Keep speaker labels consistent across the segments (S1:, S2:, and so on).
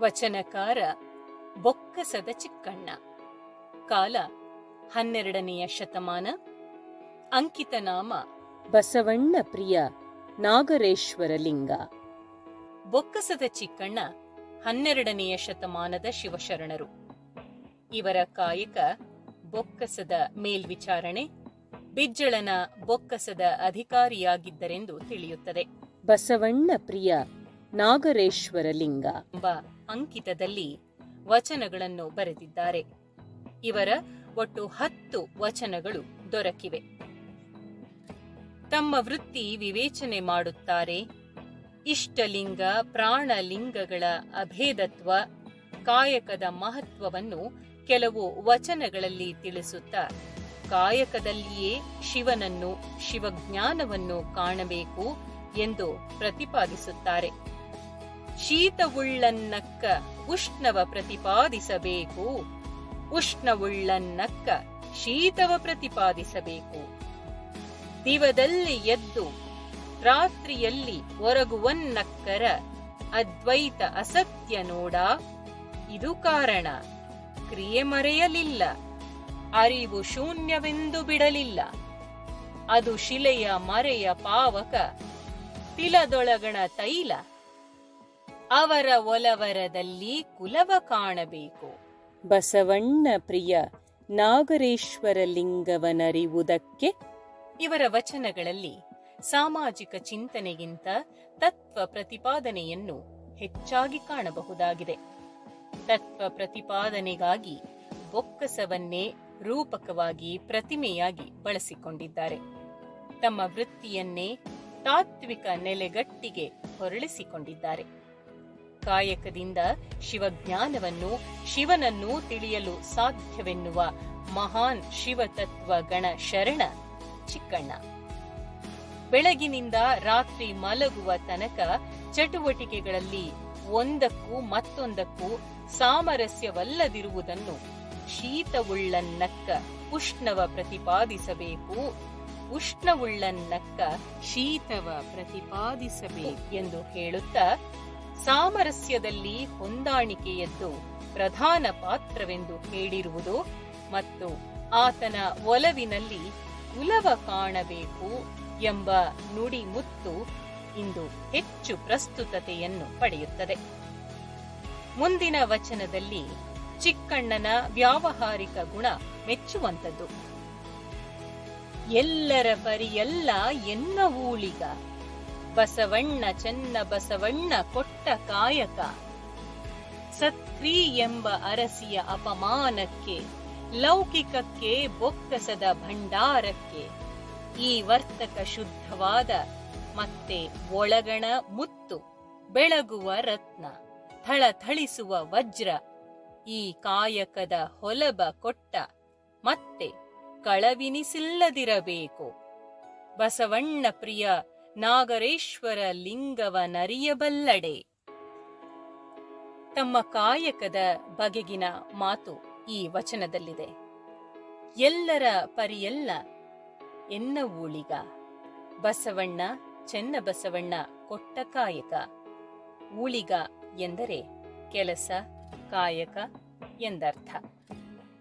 S1: ವಚನಕಾರ ಬೊಕ್ಕಸದ ಚಿಕ್ಕಣ್ಣ. ಕಾಲ ಹನ್ನೆರಡನೆಯ ಶತಮಾನ. ಅಂಕಿತ ನಾಮ
S2: ಬಸವಣ್ಣ ಪ್ರಿಯ ನಾಗರೇಶ್ವರಲಿಂಗ
S1: ಬೊಕ್ಕಸದ ಚಿಕ್ಕಣ್ಣ ಹನ್ನೆರಡನೆಯ ಶತಮಾನದ ಶಿವಶರಣರು. ಇವರ ಕಾಯಕ ಬೊಕ್ಕಸದ ಮೇಲ್ವಿಚಾರಣೆ ಬಿಜ್ಜಳನ ಬೊಕ್ಕಸದ ಅಧಿಕಾರಿಯಾಗಿದ್ದರೆಂದು ತಿಳಿಯುತ್ತದೆ.
S2: ಬಸವಣ್ಣ ಪ್ರಿಯ ನಾಗರೇಶ್ವರಲಿಂಗ
S1: ಎಂಬ ಅಂಕಿತದಲ್ಲಿ ವಚನಗಳನ್ನು ಬರೆದಿದ್ದಾರೆ. ಇವರ ಒಟ್ಟು ಹತ್ತು ವಚನಗಳು ದೊರಕಿವೆ. ತಮ್ಮ ವೃತ್ತಿ ವಿವೇಚನೆ ಮಾಡುತ್ತಾರೆ. ಇಷ್ಟಲಿಂಗ ಪ್ರಾಣಲಿಂಗಗಳ ಅಭೇದತ್ವ ಕಾಯಕದ ಮಹತ್ವವನ್ನು ಕೆಲವು ವಚನಗಳಲ್ಲಿ ತಿಳಿಸುತ್ತಾ, ಕಾಯಕದಲ್ಲಿಯೇ ಶಿವನನ್ನು ಶಿವಜ್ಞಾನವನ್ನು ಕಾಣಬೇಕು ಎಂದು ಪ್ರತಿಪಾದಿಸುತ್ತಾರೆ. ಶೀತವುಳ್ಳನ್ನಕ್ಕ ಉಷ್ಣವ ಪ್ರತಿಪಾದಿಸಬೇಕು. ಉಷ್ಣವುಳ್ಳನ್ನಕ್ಕ ಶೀತವ ಪ್ರತಿಪಾದಿಸಬೇಕು. ದಿವದಲ್ಲಿ ಎದ್ದು ರಾತ್ರಿಯಲ್ಲಿ ಒರಗುವನ್ನಕ್ಕರ ಅದ್ವೈತ ಅಸತ್ಯ ನೋಡ. ಇದು ಕಾರಣ. ಕ್ರಿಯೆ ಮರೆಯಲಿಲ್ಲ. ಅರಿವು ಶೂನ್ಯವೆಂದು ಬಿಡಲಿಲ್ಲ. ಅದು ಶಿಲೆಯ ಮರೆಯ ಪಾವಕ. ತಿಲದೊಳಗಣ ತೈಲ. ಅವರ ಒಲವರದಲ್ಲಿ ಕುಲವ ಕಾಣಬೇಕು.
S2: ಬಸವಣ್ಣ ಪ್ರಿಯ ನಾಗರೇಶ್ವರಲಿಂಗವನರಿವುದಕ್ಕೆ
S1: ಇವರ ವಚನಗಳಲ್ಲಿ ಸಾಮಾಜಿಕ ಚಿಂತನೆಗಿಂತ ತತ್ವ ಪ್ರತಿಪಾದನೆಯನ್ನು ಹೆಚ್ಚಾಗಿ ಕಾಣಬಹುದಾಗಿದೆ. ತತ್ವ ಪ್ರತಿಪಾದನೆಗಾಗಿ ಬೊಕ್ಕಸವನ್ನೇ ರೂಪಕವಾಗಿ ಪ್ರತಿಮೆಯಾಗಿ ಬಳಸಿಕೊಂಡಿದ್ದಾರೆ. ತಮ್ಮ ವೃತ್ತಿಯನ್ನೇ ತಾತ್ವಿಕ ನೆಲೆಗಟ್ಟಿಗೆ ಹೊರಳಿಸಿಕೊಂಡಿದ್ದಾರೆ. ಕಾಯಕದಿಂದ ಶಿವಜ್ಞಾನವನ್ನು, ಶಿವನನ್ನು ತಿಳಿಯಲು ಸಾಧ್ಯವೆನ್ನುವ ಮಹಾನ್ ಶಿವತತ್ವ ಗಣ ಶರಣ ಚಿಕ್ಕಣ್ಣ. ಬೆಳಗಿನಿಂದ ರಾತ್ರಿ ಮಲಗುವ ತನಕ ಚಟುವಟಿಕೆಗಳಲ್ಲಿ ಒಂದಕ್ಕೂ ಮತ್ತೊಂದಕ್ಕೂ ಸಾಮರಸ್ಯವಲ್ಲದಿರುವುದನ್ನು ಶೀತವುಳ್ಳನ್ನಕ್ಕ ಉಷ್ಣವ ಪ್ರತಿಪಾದಿಸಬೇಕು, ಉಷ್ಣವುಳ್ಳನ್ನಕ್ಕ ಶೀತವ ಪ್ರತಿಪಾದಿಸಬೇಕು ಎಂದು ಹೇಳುತ್ತಾ ಸಾಮರಸ್ಯದಲ್ಲಿ ಹೊಂದಾಣಿಕೆಯದ್ದು ಪ್ರಧಾನ ಪಾತ್ರವೆಂದು ಹೇಳಿರುವುದು ಮತ್ತು ಆತನ ಒಲವಿನಲ್ಲಿ ಕುಲವ ಕಾಣಬೇಕು ಎಂಬ ನುಡಿ ಮುತ್ತು ಇಂದು ಹೆಚ್ಚು ಪ್ರಸ್ತುತತೆಯನ್ನು ಪಡೆಯುತ್ತದೆ. ಮುಂದಿನ ವಚನದಲ್ಲಿ ಚಿಕ್ಕಣ್ಣನ ವ್ಯಾವಹಾರಿಕ ಗುಣ ಮೆಚ್ಚುವಂಥದ್ದು. ಎಲ್ಲರ ಪರಿಯಲ್ಲ ಎನ್ನ ಬಸವಣ್ಣ ಚೆನ್ನ ಬಸವಣ್ಣ ಕೊಟ್ಟ ಕಾಯಕ. ಸತ್ರಿ ಎಂಬ ಅರಸಿಯ ಅಪಮಾನಕ್ಕೆ, ಲೌಕಿಕಕ್ಕೆ ಬೊಕ್ಕಸದ ಭಂಡಾರಕ್ಕೆ, ಈ ವರ್ತಕ ಶುದ್ಧವಾದ ಮತ್ತೆ ಒಳಗಣ ಮುತ್ತು, ಬೆಳಗುವ ರತ್ನ, ಥಳಥಳಿಸುವ ವಜ್ರ, ಈ ಕಾಯಕದ ಹೊಲಬ ಕೊಟ್ಟ ಮತ್ತೆ ಕಳವಿನಿಸಿಲ್ಲದಿರಬೇಕು. ಬಸವಣ್ಣ ಪ್ರಿಯ ನಾಗರೇಶ್ವರ ಲಿಂಗವನರಿಯಬಲ್ಲಡೆ. ತಮ್ಮ ಕಾಯಕದ ಬಗೆಗಿನ ಮಾತು ಈ ವಚನದಲ್ಲಿದೆ. ಎಲ್ಲರ ಪರಿಯಲ್ಲ ಎನ್ನ ಬಸವಣ್ಣ ಚೆನ್ನ ಬಸವಣ್ಣ ಕೊಟ್ಟ ಕಾಯಕ. ಊಳಿಗ ಎಂದರೆ ಕೆಲಸ, ಕಾಯಕ ಎಂದರ್ಥ.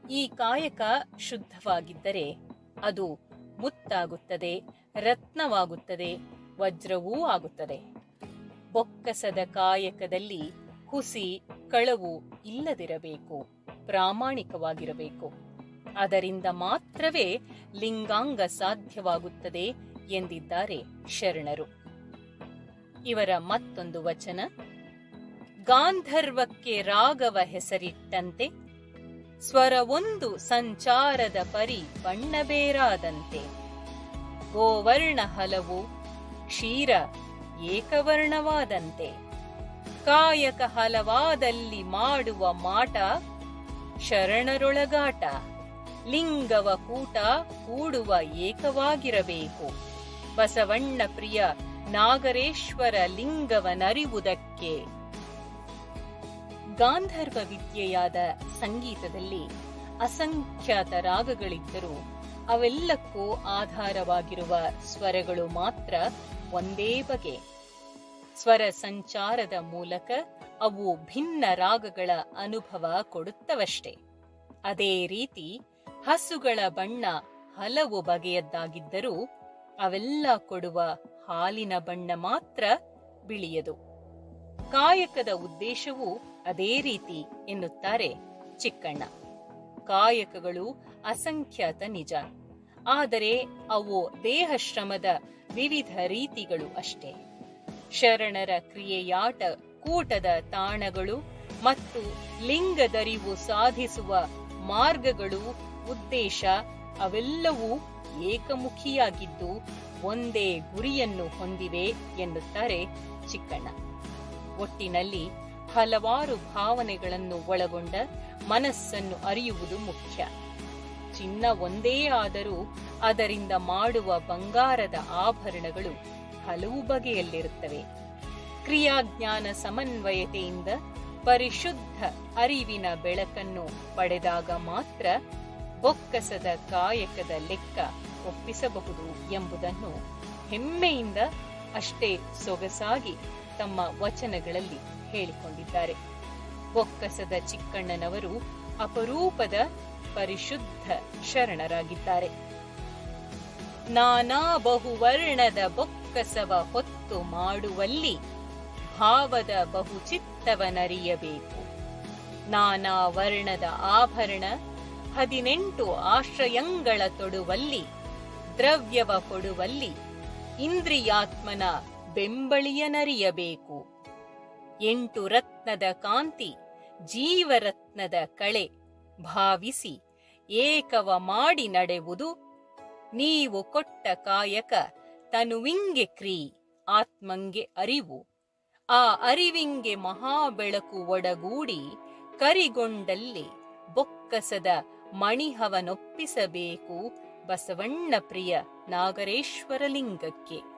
S1: ಈ ಕಾಯಕ ಶುದ್ಧವಾಗಿದ್ದರೆ ಅದು ಮುತ್ತಾಗುತ್ತದೆ, ರತ್ನವಾಗುತ್ತದೆ ವಜ್ರವೂ ಆಗುತ್ತದೆ. ಬೊಕ್ಕಸದ ಕಾಯಕದಲ್ಲಿ ಹುಸಿ, ಕಳವು ಇಲ್ಲದಿರಬೇಕು, ಪ್ರಾಮಾಣಿಕವಾಗಿರಬೇಕು. ಅದರಿಂದ ಮಾತ್ರವೇ ಲಿಂಗಾಂಗ ಸಾಧ್ಯವಾಗುತ್ತದೆ ಎಂದಿದ್ದಾರೆ ಶರಣರು. ಇವರ ಮತ್ತೊಂದು ವಚನ, ಗಾಂಧರ್ವಕ್ಕೆ ರಾಗವ ಹೆಸರಿಟ್ಟಂತೆ ಸ್ವರವೊಂದು ಸಂಚಾರದ ಪರಿ ಬಣ್ಣಬೇರಾದಂತೆ ಗೋವರ್ಣ ಹಲವು ಕ್ಷೀರ ಏಕವರ್ಣವಾದಂತೆ. ಕಾಯಕ ಹಲವಾದಲ್ಲಿ ಮಾಡುವ ಮಾಟ ಶರಣರೊಳಗಾಟ. ಲಿಂಗವ ಕೂಟ ಕೂಡುವ ಏಕವಾಗಿರಬೇಕು. ಬಸವಣ್ಣ ಪ್ರಿಯ ನಾಗರೇಶ್ವರ ಲಿಂಗವನರಿವುದಕ್ಕೆ. ಗಾಂಧರ್ವ ವಿದ್ಯೆಯಾದ ಸಂಗೀತದಲ್ಲಿ ಅಸಂಖ್ಯಾತ ರಾಗಗಳಿದ್ದರೂ ಅವೆಲ್ಲಕ್ಕೂ ಆಧಾರವಾಗಿರುವ ಸ್ವರಗಳು ಮಾತ್ರ ಒಂದೇ ಬಗೆ. ಸ್ವರ ಸಂಚಾರದ ಮೂಲಕ ಅವು ಭಿನ್ನ ರಾಗಗಳ ಅನುಭವ ಕೊಡುತ್ತವಷ್ಟೆ. ಅದೇ ರೀತಿ ಹಸುಗಳ ಬಣ್ಣ ಹಲವು ಬಗೆಯದ್ದಾಗಿದ್ದರೂ ಅವೆಲ್ಲ ಕೊಡುವ ಹಾಲಿನ ಬಣ್ಣ ಮಾತ್ರ ಬಿಳಿಯದು. ಕಾಯಕದ ಉದ್ದೇಶವೂ ಅದೇ ರೀತಿ ಎನ್ನುತ್ತಾರೆ ಚಿಕ್ಕಣ್ಣ. ಕಾಯಕಗಳು ಅಸಂಖ್ಯಾತ ನಿಜ. ಆದರೆ ಅವು ದೇಹ ಶ್ರಮದ ವಿವಿಧ ರೀತಿಗಳು ಅಷ್ಟೇ. ಶರಣರ ಕ್ರಿಯೆಯಾಟ, ಕೂಟದ ತಾಣಗಳು ಮತ್ತು ಲಿಂಗದರಿವು ಸಾಧಿಸುವ ಮಾರ್ಗಗಳು ಉದ್ದೇಶ, ಅವೆಲ್ಲವೂ ಏಕಮುಖಿಯಾಗಿದ್ದು ಒಂದೇ ಗುರಿಯನ್ನು ಹೊಂದಿವೆ ಎನ್ನುತ್ತಾರೆ ಚಿಕ್ಕಣ್ಣ. ಒಟ್ಟಿನಲ್ಲಿ ಹಲವಾರು ಭಾವನೆಗಳನ್ನು ಒಳಗೊಂಡ ಮನಸ್ಸನ್ನು ಅರಿಯುವುದು ಮುಖ್ಯ. ಚಿನ್ನ ಒಂದೇ ಆದರೂ ಅದರಿಂದ ಮಾಡುವ ಬಂಗಾರದ ಆಭರಣಗಳು ಹಲವು ಬಗೆಯಲ್ಲಿರುತ್ತವೆ. ಕ್ರಿಯಾಜ್ಞಾನ ಸಮನ್ವಯತೆಯಿಂದ ಪರಿಶುದ್ಧ ಅರಿವಿನ ಬೆಳಕನ್ನು ಪಡೆದಾಗ ಮಾತ್ರ ಬೊಕ್ಕಸದ ಕಾಯಕದ ಲೆಕ್ಕ ಒಪ್ಪಿಸಬಹುದು ಎಂಬುದನ್ನು ಹೆಮ್ಮೆಯಿಂದ ಅಷ್ಟೇ ಸೊಗಸಾಗಿ ತಮ್ಮ ವಚನಗಳಲ್ಲಿ ಹೇಳಿಕೊಂಡಿದ್ದಾರೆ. ಬೊಕ್ಕಸದ ಚಿಕ್ಕಣ್ಣನವರು ಅಪರೂಪದ ಪರಿಶುದ್ಧ ಶರಣರಾಗಿದ್ದಾರೆ. ನಾನಾ ಬಹುವರ್ಣದ ಬೊಕ್ಕಸವ ಹೊತ್ತು ಮಾಡುವಲ್ಲಿ ಭಾವದ ಬಹುಚಿತ್ತವನರಿಯಬೇಕು. ನಾನಾ ವರ್ಣದ ಆಭರಣ ಹದಿನೆಂಟು ಆಶ್ರಯಂಗಳ ತೊಡುವಲ್ಲಿ, ದ್ರವ್ಯವ ಕೊಡುವಲ್ಲಿ ಇಂದ್ರಿಯಾತ್ಮನ ಬೆಂಬಳಿಯನರಿಯಬೇಕು ಎಂಟು ರತ್ನದ ಕಾಂತಿ ಜೀವರತ್ನದ ಕಳೆ ಭಾವಿಸಿ ಏಕವ ಮಾಡಿ ನಡೆವುದು. ನೀವು ಕೊಟ್ಟ ಕಾಯಕ ತನುವಿಂಗೆ ಕ್ರೀ, ಆತ್ಮಂಗೆ ಅರಿವು. ಆ ಅರಿವಿಂಗೆ ಮಹಾಬೆಳಕು ಒಡಗೂಡಿ ಕರಿಗೊಂಡಲ್ಲಿ ಬೊಕ್ಕಸದ ಮಣಿಹವನೊಪ್ಪಿಸಬೇಕು ಬಸವಣ್ಣ ಪ್ರಿಯ ನಾಗರೇಶ್ವರ ಲಿಂಗಕ್ಕೆ